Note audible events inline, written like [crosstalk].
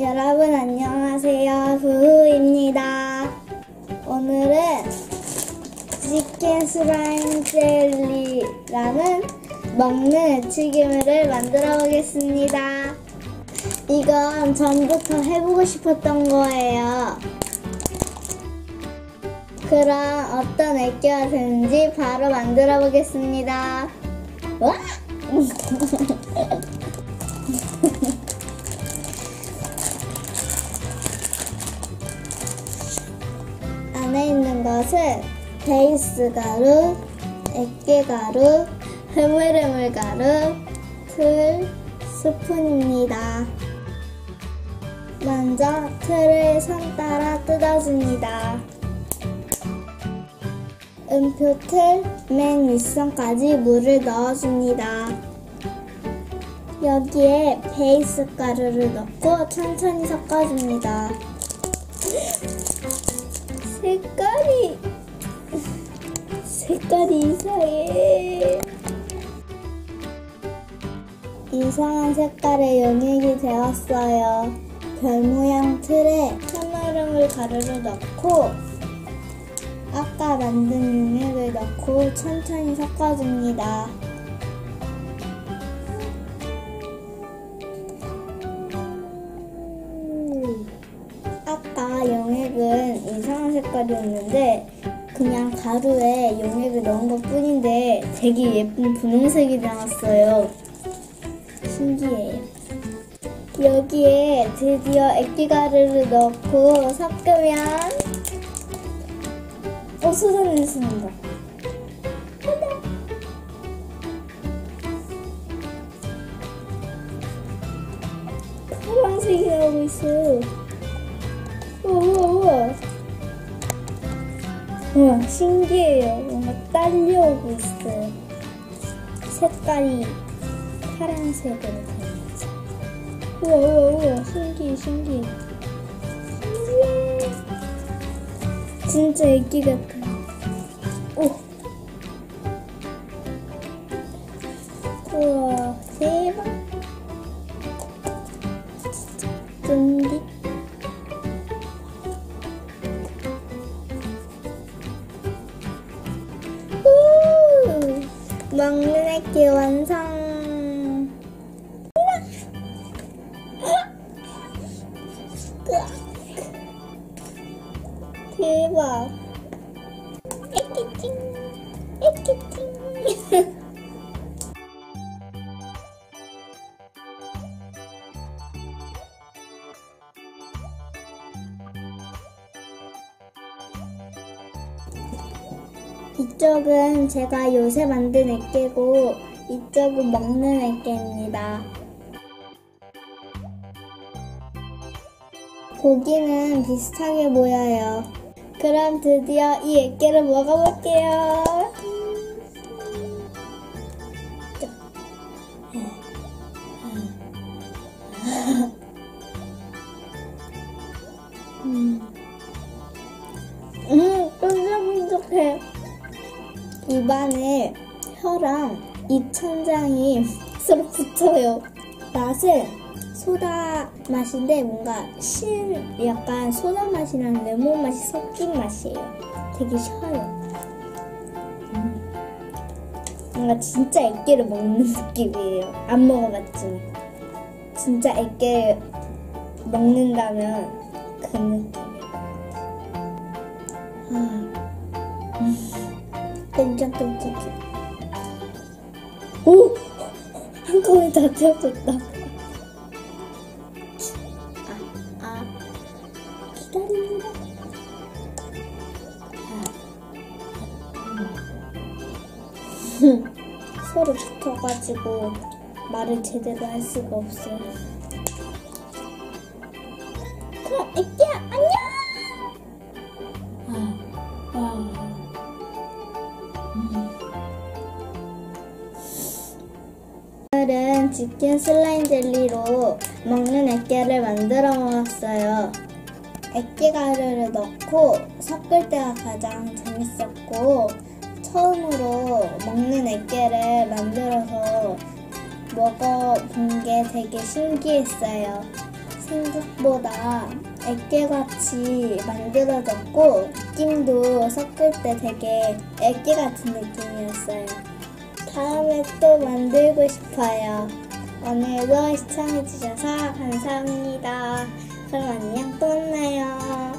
여러분 안녕하세요. 부부입니다. 오늘은 치킨 슬라임 젤리라는 먹는 애치기물을 만들어 보겠습니다. 이건 전부터 해보고 싶었던 거예요. 그럼 어떤 액기가 되는지 바로 만들어 보겠습니다. 와! [laughs] 것은 베이스 가루, 액계 가루, 흐물흐물 가루, 틀, 스푼입니다. 먼저 틀을 손 따라 뜯어줍니다. 음표 틀 맨 윗선까지 물을 넣어줍니다. 여기에 베이스 가루를 넣고 천천히 섞어줍니다. 색깔이 색깔이 이상해. 이상한 색깔의 용액이 되었어요. 별 모양 틀에 흐물흐물 가루를 넣고 아까 만든 용액을 넣고 천천히 섞어줍니다. 색깔이었는데 그냥 가루에 용액을 넣은 것 뿐인데 되게 예쁜 분홍색이 나왔어요. 신기해요. 여기에 드디어 액기가루를 넣고 섞으면 어, 쏟아냈습니다. 파란색이 나오고 있어요. 우와. 신기해요. 뭔가 딸려오고 있어요. 색깔이 파란색으로 되면서. 우와, 우와, 우와. 신기해, 신기해. 신기해. 진짜 애기 같아. 오. 먹는 애기 완성. 대박. 애기찡. 애기찡. [laughs] 이쪽은 제가 요새 만든 액계고 이쪽은 먹는 액계입니다. 고기는 비슷하게 보여요. 그럼 드디어 이 액계를 먹어볼게요. 음, 음, 쫀득쫀득해. 입안에 혀랑 입 천장이 쏙 붙어요. 맛은 소다 맛인데 뭔가 신 약간 소다 맛이랑 레몬 맛이 섞인 맛이에요. 되게 셔요. 음. 뭔가 진짜 액계를 먹는 느낌이에요. 안 먹어봤지만 진짜 액계 먹는다면 그 느낌. 아. 끈적끈적해. 오! 한꺼번에 다 채워졌다. 아, 아. 기다립니다. 아. 서로 붙어가지고 말을 제대로 할 수가 없어요. 그럼 애기야 안녕! 오늘은 치킨 슬라임 젤리로 먹는 액계를 만들어 먹었어요. 액계 가루를 넣고 섞을 때가 가장 재밌었고 처음으로 먹는 액계를 만들어서 먹어본 게 되게 신기했어요. 생각보다 애깨같이 만들어졌고 느낌도 섞을 때 되게 애깨 같은 느낌이었어요. 다음에 또 만들고 싶어요. 오늘도 시청해주셔서 감사합니다. 그럼 안녕 또 만나요.